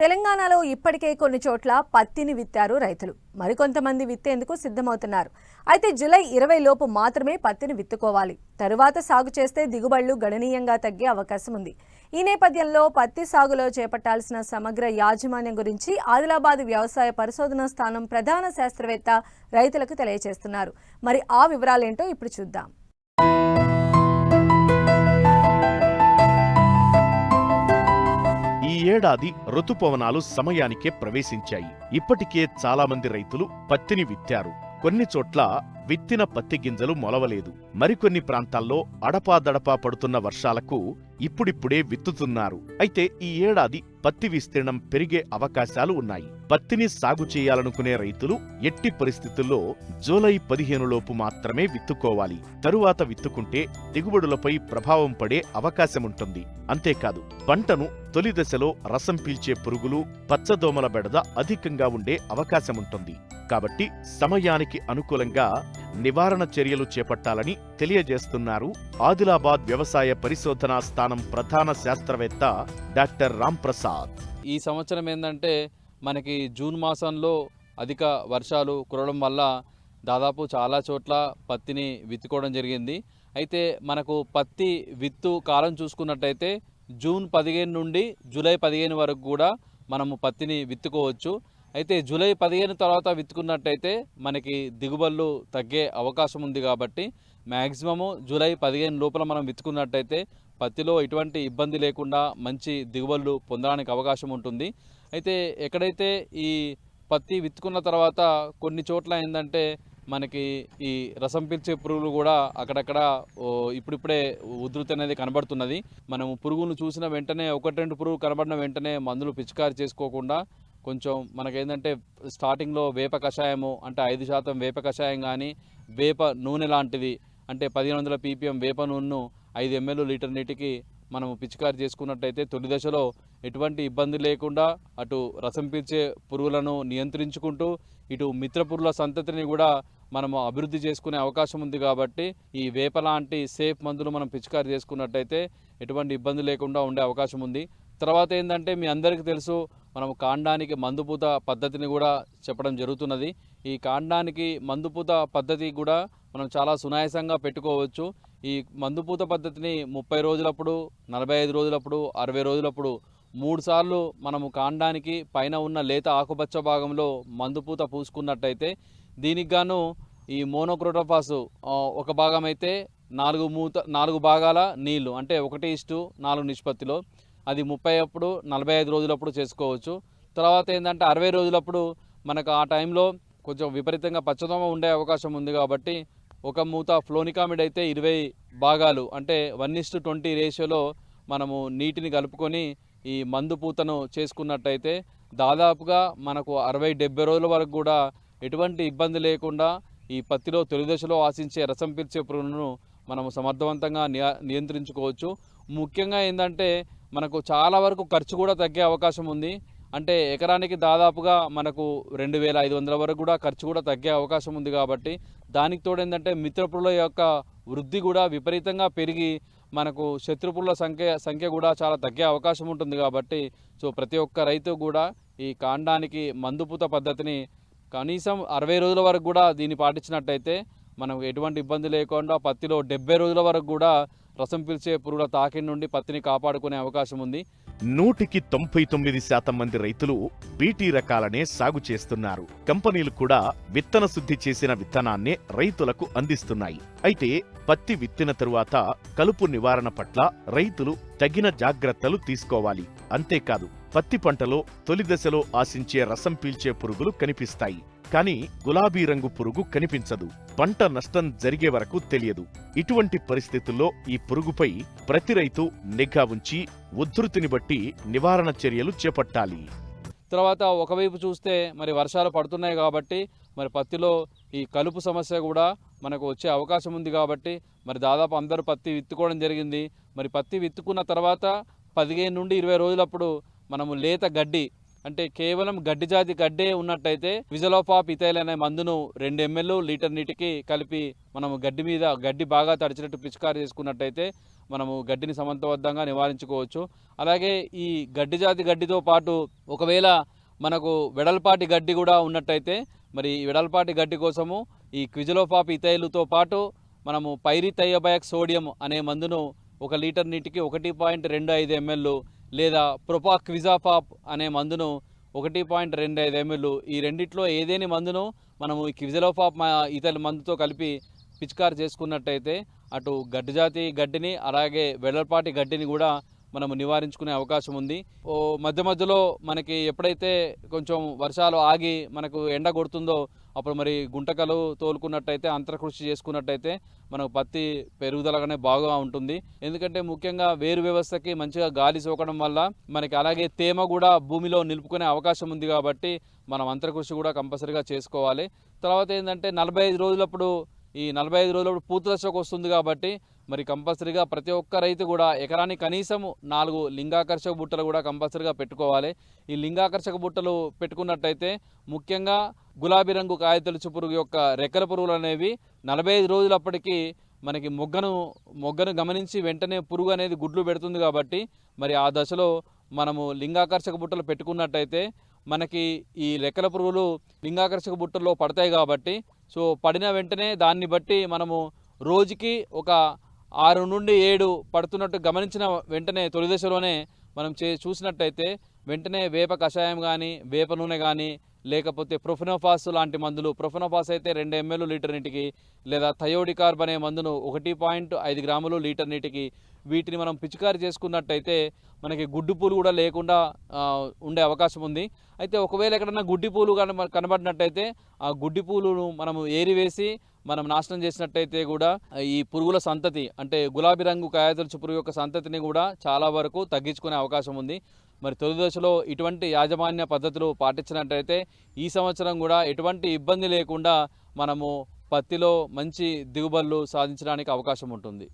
తెలంగాణలో ఇప్పటికే కొన్ని చోట్ల పత్తిని విత్తారు రైతులు. మరికొంతమంది విత్తేందుకు సిద్ధమవుతున్నారు. అయితే జూలై ఇరవై లోపు మాత్రమే పత్తిని విత్తుకోవాలి. తరువాత సాగు చేస్తే దిగుబడులు గణనీయంగా తగ్గే అవకాశం ఉంది. ఈ నేపథ్యంలో పత్తి సాగులో చేపట్టాల్సిన సమగ్ర యాజమాన్యం గురించి ఆదిలాబాద్ వ్యవసాయ పరిశోధనా స్థానం ప్రధాన శాస్త్రవేత్త రైతులకు తెలియజేస్తున్నారు. మరి ఆ వివరాలేంటో ఇప్పుడు చూద్దాం. ఈ ఏడాది ఋతుపవనాలు సమయానికే ప్రవేశించాయి. ఇప్పటికే చాలామంది రైతులు పత్తిని విత్తారు. కొన్ని చోట్ల విత్తిన పత్తి గింజలు మొలవలేదు. మరికొన్ని ప్రాంతాల్లో అడపాదడపా పడుతున్న వర్షాలకు ఇప్పుడిప్పుడే విత్తుతున్నారు. అయితే ఈ ఏడాది పత్తి విస్తీర్ణం పెరిగే అవకాశాలు ఉన్నాయి. పత్తిని సాగు చేయాలనుకునే రైతులు ఎట్టి పరిస్థితుల్లో జూలై పదిహేనులోపు మాత్రమే విత్తుకోవాలి. తరువాత విత్తుకుంటే దిగుబడులపై ప్రభావం పడే అవకాశముంటుంది. అంతేకాదు పంటను తొలి దశలో రసం పీల్చే పురుగులు పచ్చదోమల బెడద అధికంగా ఉండే అవకాశముంటుంది. కాబట్టి సమయానికి అనుకూలంగా నివారణ చర్యలు చేపట్టాలని తెలియజేస్తున్నారు ఆదిలాబాద్ వ్యవసాయ పరిశోధనా స్థానం ప్రధాన శాస్త్రవేత్త డాక్టర్ రాంప్రసాద్ ఈ సంవత్సరం ఏంటంటే మనకి జూన్ మాసంలో అధిక వర్షాలు కురవడం వల్ల దాదాపు చాలా చోట్ల పత్తిని విత్తుకోవడం జరిగింది. అయితే మనకు పత్తి విత్తు కాలం చూసుకున్నట్టయితే జూన్ పదిహేను నుండి జూలై పదిహేను వరకు కూడా మనము పత్తిని విత్తుకోవచ్చు. అయితే జూలై పదిహేను తర్వాత విత్తుకున్నట్టయితే మనకి దిగుబడులు తగ్గే అవకాశం ఉంది కాబట్టి మ్యాక్సిమము జూలై పదిహేను లోపల మనం విత్తుకున్నట్టయితే పత్తిలో ఎటువంటి ఇబ్బంది లేకుండా మంచి దిగుబడులు పొందడానికి అవకాశం ఉంటుంది. అయితే ఎక్కడైతే ఈ పత్తి విత్తుకున్న తర్వాత కొన్ని చోట్ల ఏంటంటే మనకి ఈ రసం పీల్చే పురుగులు కూడా అక్కడక్కడ ఇప్పుడిప్పుడే ఉధృతి అనేది కనబడుతున్నది. మనము పురుగును చూసిన వెంటనే ఒకటి రెండు పురుగు కనబడిన వెంటనే మందులు పిచికారి చేసుకోకుండా కొంచెం మనకేంటంటే స్టార్టింగ్లో వేప కషాయము అంటే ఐదు శాతం వేప కషాయం కానీ వేప నూనె లాంటిది అంటే పదిహేను వందల పీపీఎం వేప నూనెను ఐదు ఎంఎల్ లీటర్ నీటికి మనము పిచికారి చేసుకున్నట్టయితే తొలి దశలో ఎటువంటి ఇబ్బంది లేకుండా అటు రసం పీల్చే పురుగులను నియంత్రించుకుంటూ ఇటు మిత్ర పురుగుల సంతతిని కూడా మనము అభివృద్ధి చేసుకునే అవకాశం ఉంది కాబట్టి ఈ వేప లాంటి సేఫ్ మందులు మనం పిచికారి చేసుకున్నట్టయితే ఎటువంటి ఇబ్బంది లేకుండా ఉండే అవకాశం ఉంది. తర్వాత ఏంటంటే మీ అందరికీ తెలుసు మనం కాండానికి మందుపూత పద్ధతిని కూడా చెప్పడం జరుగుతున్నది. ఈ కాండానికి మందుపూత పద్ధతి కూడా మనం చాలా సునాయాసంగా పెట్టుకోవచ్చు. ఈ మందుపూత పద్ధతిని ముప్పై రోజులప్పుడు నలభై ఐదు రోజులప్పుడు అరవై రోజులప్పుడు మూడు సార్లు మనము కాండానికి పైన ఉన్న లేత ఆకుపచ్చ భాగంలో మందుపూత పూసుకున్నట్టయితే దీనికి గాను ఈ మోనోక్రోటోఫాస్ ఒక భాగం అయితే నాలుగు మూత నాలుగు భాగాల నీళ్ళు అంటే ఒకటి ఇష్టు నాలుగు నిష్పత్తిలో. అది ముప్పై అప్పుడు నలభై ఐదు రోజులప్పుడు చేసుకోవచ్చు. తర్వాత ఏంటంటే అరవై రోజులప్పుడు మనకు ఆ టైంలో కొంచెం విపరీతంగా పచ్చదోమ ఉండే అవకాశం ఉంది కాబట్టి ఒక మూత ఫ్లోనికామిడ్ అయితే ఇరవై భాగాలు అంటే వన్ ఇస్ ట్వంటీ రేషియోలో మనము నీటిని కలుపుకొని ఈ మందు పూతను చేసుకున్నట్టయితే దాదాపుగా మనకు అరవై డెబ్బై రోజుల వరకు కూడా ఎటువంటి ఇబ్బంది లేకుండా ఈ పత్తిలో తొలి దశలో ఆశించే రసం పీల్చే పురుగులను మనము సమర్థవంతంగా నియ- నియంత్రించుకోవచ్చు. ముఖ్యంగా ఏంటంటే మనకు చాలా వరకు ఖర్చు కూడా తగ్గే అవకాశం ఉంది. అంటే ఎకరానికి దాదాపుగా మనకు రెండు వేల ఐదు వందల వరకు కూడా ఖర్చు కూడా తగ్గే అవకాశం ఉంది కాబట్టి దానికి తోడు ఏంటంటే మిత్రపుల యొక్క వృద్ధి కూడా విపరీతంగా పెరిగి మనకు శత్రుపుల సంఖ్య సంఖ్య కూడా చాలా తగ్గే అవకాశం ఉంటుంది కాబట్టి సో ప్రతి ఒక్క రైతు కూడా ఈ కాండానికి మందుపూత పద్ధతిని కనీసం అరవై రోజుల వరకు కూడా దీన్ని పాటించినట్టయితే మనం ఎటువంటి ఇబ్బంది లేకుండా పత్తిలో డెబ్బై రోజుల వరకు కూడా రసం పీల్చే పురుగుల తాకిడి నుండి పత్తిని కాపాడుకునే అవకాశం ఉంది. నూటికి తొంభై తొమ్మిది శాతం మంది రైతులు బీటీ రకాలనే సాగు చేస్తున్నారు. కంపెనీలు కూడా విత్తన శుద్ధి చేసిన విత్తనాన్నే రైతులకు అందిస్తున్నాయి. అయితే పత్తి విత్తిన తరువాత కలుపు నివారణ పట్ల రైతులు తగిన జాగ్రత్తలు తీసుకోవాలి. అంతేకాదు పత్తి పంటలో తొలి దశలో ఆశించే రసం పీల్చే పురుగులు కనిపిస్తాయి. కానీ గులాబీ రంగు పురుగు కనిపించదు. పంట నష్టం జరిగే వరకు తెలియదు. ఇటువంటి పరిస్థితుల్లో ఈ పురుగుపై ప్రతి రైతు నిఘా ఉంచి ఉధృతిని బట్టి నివారణ చర్యలు చేపట్టాలి. తర్వాత ఒకవైపు చూస్తే మరి వర్షాలు పడుతున్నాయి కాబట్టి మరి పత్తిలో ఈ కలుపు సమస్య కూడా మనకు వచ్చే అవకాశం ఉంది కాబట్టి మరి దాదాపు అందరూ పత్తి విత్తుకోవడం జరిగింది. మరి పత్తి విత్తుకున్న తర్వాత పదిహేను నుండి ఇరవై రోజులప్పుడు మనము లేత గడ్డి అంటే కేవలం గడ్డి జాతి గడ్డే ఉన్నట్టయితే విజలోపాప్ ఇథైల్ అనే మందును రెండు ఎంఎల్ లీటర్ నీటికి కలిపి మనము గడ్డి మీద గడ్డి బాగా తడిచినట్టు పిచికారి చేసుకున్నట్టయితే మనము గడ్డిని సమర్థవంతంగా నివారించుకోవచ్చు. అలాగే ఈ గడ్డి జాతి గడ్డితో పాటు ఒకవేళ మనకు వెడల్పాటి గడ్డి కూడా ఉన్నట్టయితే మరి వెడల్పాటి గడ్డి కోసము ఈ క్విజలోపాప్ ఇతైలుతో పాటు మనము పైరిథైయబయాక్ సోడియం అనే మందును ఒక లీటర్ నీటికి ఒకటి పాయింట్ రెండు ఐదు ఎంఎల్ లేదా ప్రొపాక్విజాపాప్ అనే మందును ఒకటి పాయింట్ రెండు ఐదు ఎంఎల్ ఈ రెండిట్లో ఏదేని మందును మనము ఈ క్విజలోపాప్ ఇతర మందుతో కలిపి పిచికారి చేసుకున్నట్టయితే అటు గడ్డి జాతి గడ్డిని అలాగే వెడల్పాటి గడ్డిని కూడా మనము నివారించుకునే అవకాశం ఉంది. ఓ మధ్య మధ్యలో మనకి ఎప్పుడైతే కొంచెం వర్షాలు ఆగి మనకు ఎండ కొడుతుందో అప్పుడు మరి గుంటకలు తోలుకున్నట్టయితే అంతర్కృషి చేసుకున్నట్టయితే మనకు పత్తి పెరుగుదలగానే బాగా ఉంటుంది. ఎందుకంటే ముఖ్యంగా వేరు వ్యవస్థకి మంచిగా గాలి సోకడం వల్ల మనకి అలాగే తేమ కూడా భూమిలో నిలుపుకునే అవకాశం ఉంది కాబట్టి మనం అంతర్కృషి కూడా కంపల్సరీగా చేసుకోవాలి. తర్వాత ఏంటంటే నలభై ఐదు రోజులప్పుడు ఈ నలభై ఐదు రోజులప్పుడు పూత దశకు వస్తుంది కాబట్టి మరి కంపల్సరీగా ప్రతి ఒక్క రైతు కూడా ఎకరానికి కనీసం నాలుగు లింగాకర్షక బుట్టలు కూడా కంపల్సరీగా పెట్టుకోవాలి. ఈ లింగాకర్షక బుట్టలు పెట్టుకున్నట్టయితే ముఖ్యంగా గులాబీ రంగు కాయతొలుచు పురుగు యొక్క రెక్కల పురుగులు అనేవి నలభై ఐదు రోజులప్పటికీ మనకి మొగ్గను మొగ్గను గమనించి వెంటనే పురుగు అనేది గుడ్లు పెడుతుంది కాబట్టి మరి ఆ దశలో మనము లింగాకర్షక బుట్టలు పెట్టుకున్నట్టయితే మనకి ఈ రెక్కల పురుగులు లింగాకర్షక బుట్టల్లో పడతాయి కాబట్టి సో పడిన వెంటనే దాన్ని బట్టి మనము రోజుకి ఒక ఆరు నుండి ఏడు పడుతున్నట్టు గమనించిన వెంటనే తొలి దశలోనే మనం చే చూసినట్టయితే వెంటనే వేప కషాయం కానీ వేప నూనె కానీ లేకపోతే ప్రొఫినోఫాస్ లాంటి మందులు. ప్రొఫినోఫాస్ అయితే రెండు ఎంఎల్ లీటర్ నీటికి లేదా థయోడికార్బ్ అనే మందును ఒకటి పాయింట్ ఐదు గ్రాములు లీటర్ నీటికి వీటిని మనం పిచికారి చేసుకున్నట్టయితే మనకి గుడ్డు పూలు కూడా లేకుండా ఉండే అవకాశం ఉంది. అయితే ఒకవేళ ఎక్కడన్నా గుడ్డి పూలు కన కనబడినట్టయితే ఆ గుడ్డి పూలను మనం ఏరివేసి మనం నాశనం చేసినట్టయితే కూడా ఈ పురుగుల సంతతి అంటే గులాబీ రంగు కాయతలుచు పురుగు యొక్క సంతతిని కూడా చాలా వరకు తగ్గించుకునే అవకాశం ఉంది. మరి తొలి దశలో ఇటువంటి యాజమాన్య పద్ధతులు పాటించినట్టయితే ఈ సంవత్సరం కూడా ఎటువంటి ఇబ్బంది లేకుండా మనము పత్తిలో మంచి దిగుబడులు సాధించడానికి అవకాశం ఉంటుంది.